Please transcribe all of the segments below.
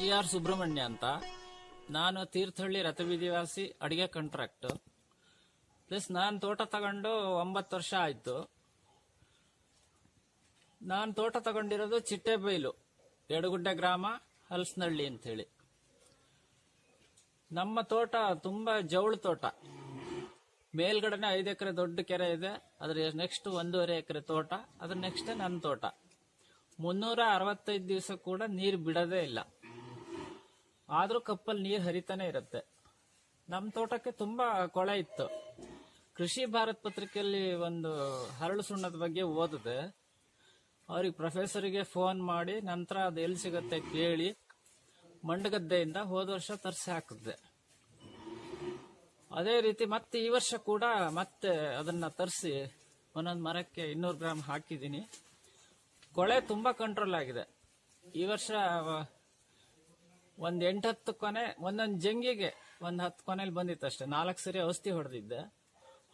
G R Subrahmanya ಅಂತ. ನಾನು ತೀರ್ಥಹಳ್ಳಿ ರಥವಿಧಿವಾಸಿ, ಅಡಿಗೆ ಕಾಂಟ್ರಾಕ್ಟ್ ಪ್ಲಸ್ ನಾನು ತೋಟ ತಗೊಂಡು ಒಂಬತ್ತು ವರ್ಷ ಆಯ್ತು. ನಾನು ತೋಟ ತಗೊಂಡಿರೋದು ಚಿಟ್ಟೆಬೈಲು ಎಡಗುಡ್ಡೆ ಗ್ರಾಮ ಹಲಸನಹಳ್ಳಿ ಅಂತೇಳಿ ನಮ್ಮ ತೋಟ ತುಂಬಾ ಜವಳು ತೋಟ. ಮೇಲ್ಗಡೆನೆ ಐದು ಎಕರೆ ದೊಡ್ಡ ಕೆರೆ ಇದೆ. ಅದ್ರ ನೆಕ್ಸ್ಟ್ ಒಂದೂವರೆ ಎಕರೆ ತೋಟ. ಅದ್ರ ನೆಕ್ಸ್ಟ್ ನನ್ನ ತೋಟ. ಮುನ್ನೂರ ಅರವತ್ತೈದು ದಿವಸ ಕೂಡ ನೀರು ಬಿಡೋದೇ ಇಲ್ಲ. ಆದ್ರೂ ಕಪ್ಪಲ್ಲಿ ನೀರು ಹರಿತಾನೆ ಇರುತ್ತೆ. ನಮ್ಮ ತೋಟಕ್ಕೆ ತುಂಬಾ ಕೊಳೆ ಇತ್ತು. ಕೃಷಿ ಭಾರತ್ ಪತ್ರಿಕೆಯಲ್ಲಿ ಒಂದು ಹರಳು ಸುಣ್ಣದ ಬಗ್ಗೆ ಓದಿದೆ. ಅವ್ರಿಗೆ ಪ್ರೊಫೆಸರಿಗೆ ಫೋನ್ ಮಾಡಿ ನಂತರ ಅದು ಎಲ್ಲಿ ಸಿಗುತ್ತೆ ಕೇಳಿ ಮಂಡಗದ್ದೆಯಿಂದ ಹೋದ ವರ್ಷ ತರಿಸಿ ಹಾಕಿದ್ದೆ. ಅದೇ ರೀತಿ ಮತ್ತೆ ಈ ವರ್ಷ ಕೂಡ ಮತ್ತೆ ಅದನ್ನ ತರಿಸಿ ಒಂದೊಂದು ಮರಕ್ಕೆ ಇನ್ನೂರು ಗ್ರಾಮ್ ಹಾಕಿದ್ದೀನಿ. ಕೊಳೆ ತುಂಬಾ ಕಂಟ್ರೋಲ್ ಆಗಿದೆ. ಈ ವರ್ಷ ಒಂದ್ ಎಂಟತ್ತು ಕೊನೆ, ಒಂದೊಂದು ಜಂಗಿಗೆ ಒಂದ್ ಹತ್ತು ಕೊನೆಯಲ್ಲಿ ಬಂದಿತ್ತು ಅಷ್ಟೇ. ನಾಲ್ಕು ಸರಿ ಔಷಧಿ ಹೊಡೆದಿದ್ದೆ.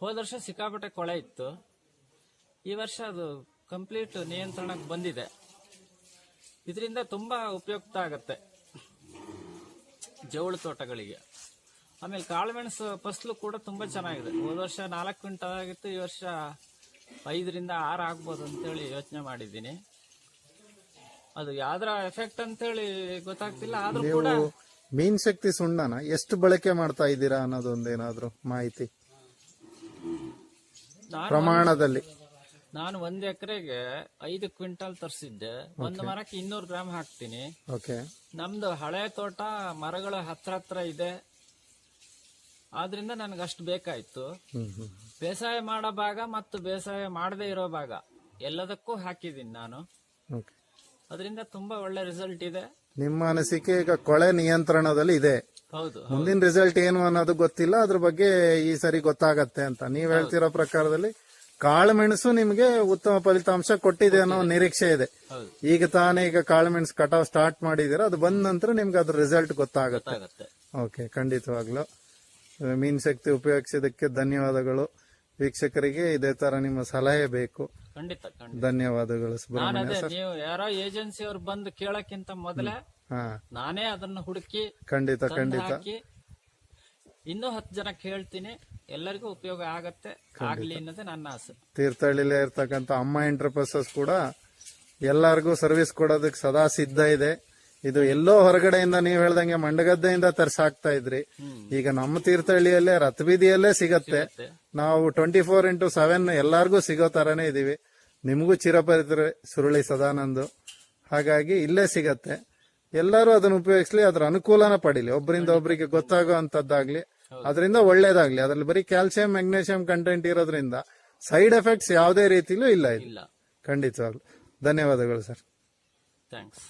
ಹೋದ ವರ್ಷ ಸಿಕ್ಕಾಪಟ್ಟೆ ಕೊಳೆ ಇತ್ತು. ಈ ವರ್ಷ ಅದು ಕಂಪ್ಲೀಟ್ ನಿಯಂತ್ರಣಕ್ಕೆ ಬಂದಿದೆ. ಇದರಿಂದ ತುಂಬಾ ಉಪಯುಕ್ತ ಆಗತ್ತೆ ಜವಳ ತೋಟಗಳಿಗೆ. ಆಮೇಲೆ ಕಾಳುಮೆಣಸು ಫಸಲು ಕೂಡ ತುಂಬಾ ಚೆನ್ನಾಗಿದೆ. ಹೋದ ವರ್ಷ ನಾಲ್ಕು ಕ್ವಿಂಟಲ್ ಆಗಿತ್ತು, ಈ ವರ್ಷ ಐದರಿಂದ ಆರು ಆಗ್ಬೋದು ಅಂತೇಳಿ ಯೋಚನೆ ಮಾಡಿದ್ದೀನಿ. ಅದು ಯಾವ್ದ್ರ ಎಫೆಕ್ಟ್ ಅಂತ ಹೇಳಿ ಗೊತ್ತಾಗ್ತಿಲ್ಲ ಆದ್ರೂ ಕೂಡ ಮೀನ್ ಶಕ್ತಿ ಸುಣ್ಣನ ಎಷ್ಟು ಬಳಕೆ ಮಾಡ್ತಾ ಇದ್ದೀರಾ ಅನ್ನೋದೊಂದೇನಾದ್ರು ಮಾಹಿತಿ? ನಾನು ಪ್ರಮಾಣದಲ್ಲಿ. ನಾನು ಒಂದ್ ಎಕರೆಗೆ ಐದು ಕ್ವಿಂಟಲ್ ತರಿಸಿದ್ದೆ. ಒಂದು ಮರಕ್ಕೆ ಇನ್ನೂರು ಗ್ರಾಮ್ ಹಾಕ್ತೀನಿ. ಓಕೆ ನಮ್ದು ಹಳೆ ತೋಟ ಮರಗಳು ಹತ್ರ ಹತ್ರ ಇದೆ. ಆದ್ರಿಂದ ನನಗೆ ಅಷ್ಟು ಬೇಕಾಯ್ತು. ಹ್ಮ್ ಹ್ಮ್. ಬೇಸಾಯ ಮಾಡೋ ಭಾಗ ಮತ್ತು ಬೇಸಾಯ ಮಾಡದೇ ಇರೋ ಭಾಗ ಎಲ್ಲದಕ್ಕೂ ಹಾಕಿದ್ದೀನಿ ನಾನು. ಓಕೆ ಅದರಿಂದ ತುಂಬಾ ಒಳ್ಳೆ ರಿಸಲ್ಟ್ ಇದೆ. ನಿಮ್ಮ ಅನಿಸಿಕೆ ಈಗ ಕೊಳೆ ನಿಯಂತ್ರಣದಲ್ಲಿ ಇದೆ. ಹೌದು ಮುಂದಿನ ರಿಸಲ್ಟ್ ಏನು ಅನ್ನೋದು ಗೊತ್ತಿಲ್ಲ ಅದ್ರ ಬಗ್ಗೆ ಈ ಸರಿ ಗೊತ್ತಾಗತ್ತೆ ಅಂತ. ನೀವ್ ಹೇಳ್ತಿರೋ ಪ್ರಕಾರದಲ್ಲಿ ಕಾಳುಮೆಣಸು ನಿಮ್ಗೆ ಉತ್ತಮ ಫಲಿತಾಂಶ ಕೊಟ್ಟಿದೆ ಅನ್ನೋ ನಿರೀಕ್ಷೆ ಇದೆ. ಈಗ ತಾನೇ ಈಗ ಕಾಳುಮೆಣಸು ಕಟಾವ್ ಸ್ಟಾರ್ಟ್ ಮಾಡಿದೀರ ಅದು ಬಂದ ನಂತರ ನಿಮ್ಗೆ ಅದ್ರ ರಿಸಲ್ಟ್ ಗೊತ್ತಾಗತ್ತೆ. ಓಕೆ ಖಂಡಿತವಾಗ್ಲು. ಮೀನ್ ಶಕ್ತಿ ಉಪಯೋಗಿಸಿದಕ್ಕೆ ಧನ್ಯವಾದಗಳು. ವೀಕ್ಷಕರಿಗೆ ಇದೇ ತರ ನಿಮ್ಮ ಸಲಹೆ ಬೇಕು. ಖಂಡಿತ ಖಂಡಿತ. ಧನ್ಯವಾದಗಳು ನಾನು ಸುಬ್ರಹ್ಮಣ್ಯ ಅದೇ ನೀವು ಯಾರೋ ಏಜೆನ್ಸಿ ಅವ್ರು ಬಂದು ಕೇಳಕ್ಕಿಂತ ಮೊದಲೇ ಹಾ. ನಾನೇ ಅದನ್ನ ಹುಡುಕಿ ಖಂಡಿತ ತಂದು ಖಂಡಿತ. ಹಾಕಿ ಇನ್ನೂ ಹತ್ತು ಜನ ಕೇಳ್ತೀನಿ. ಎಲ್ಲರಿಗೂ ಉಪಯೋಗ ಆಗತ್ತೆ. ಆಗ್ಲಿ ಅನ್ನೋದೇ ನನ್ನ ಆಸೆ. ತೀರ್ಥಹಳ್ಳಿಲೇ ಇರ್ತಕ್ಕಂಥ ಅಮ್ಮ ಎಂಟರ್ಪ್ರೈಸಸ್ ಕೂಡ ಎಲ್ಲರಿಗೂ ಸರ್ವಿಸ್ ಕೊಡೋದಕ್ಕೆ ಸದಾ ಸಿದ್ಧ ಇದೆ. ಇದು ಎಲ್ಲೋ ಹೊರಗಡೆಯಿಂದ ನೀವು ಹೇಳ್ದಂಗೆ ಮಂಡಗದ್ದೆಯಿಂದ ತರ್ಸಾಕ್ತಾ ಇದ್ರಿ. ಈಗ ನಮ್ಮ ತೀರ್ಥಹಳ್ಳಿಯಲ್ಲೇ ರಥಬೀದಿಯಲ್ಲೇ ಸಿಗತ್ತೆ. ನಾವು ಟ್ವೆಂಟಿ ಫೋರ್ ಇಂಟು ಸೆವೆನ್ ಎಲ್ಲಾರ್ಗೂ ಸಿಗೋ ಥರನೇ ಇದೀವಿ. ನಿಮಗೂ ಚಿರಪರಿತರೆ ಸುರುಳಿ ಸದಾನಂದು. ಹಾಗಾಗಿ ಇಲ್ಲೇ ಸಿಗತ್ತೆ. ಎಲ್ಲರೂ ಅದನ್ನು ಉಪಯೋಗಿಸ್ಲಿ ಅದ್ರ ಅನುಕೂಲನ ಪಡೀಲಿ. ಒಬ್ಬರಿಂದ ಒಬ್ಬರಿಗೆ ಗೊತ್ತಾಗೋ ಅಂತದ್ದಾಗ್ಲಿ ಅದರಿಂದ ಒಳ್ಳೇದಾಗ್ಲಿ. ಅದ್ರಲ್ಲಿ ಬರೀ ಕ್ಯಾಲ್ಸಿಯಂ ಮೆಗ್ನೇಷಿಯಂ ಕಂಟೆಂಟ್ ಇರೋದ್ರಿಂದ ಸೈಡ್ ಎಫೆಕ್ಟ್ಸ್ ಯಾವುದೇ ರೀತಿಲೂ ಇಲ್ಲ ಇಲ್ಲ. ಖಂಡಿತವಾಗ್ಲು. ಧನ್ಯವಾದಗಳು ಸರ್ ಥ್ಯಾಂಕ್ಸ್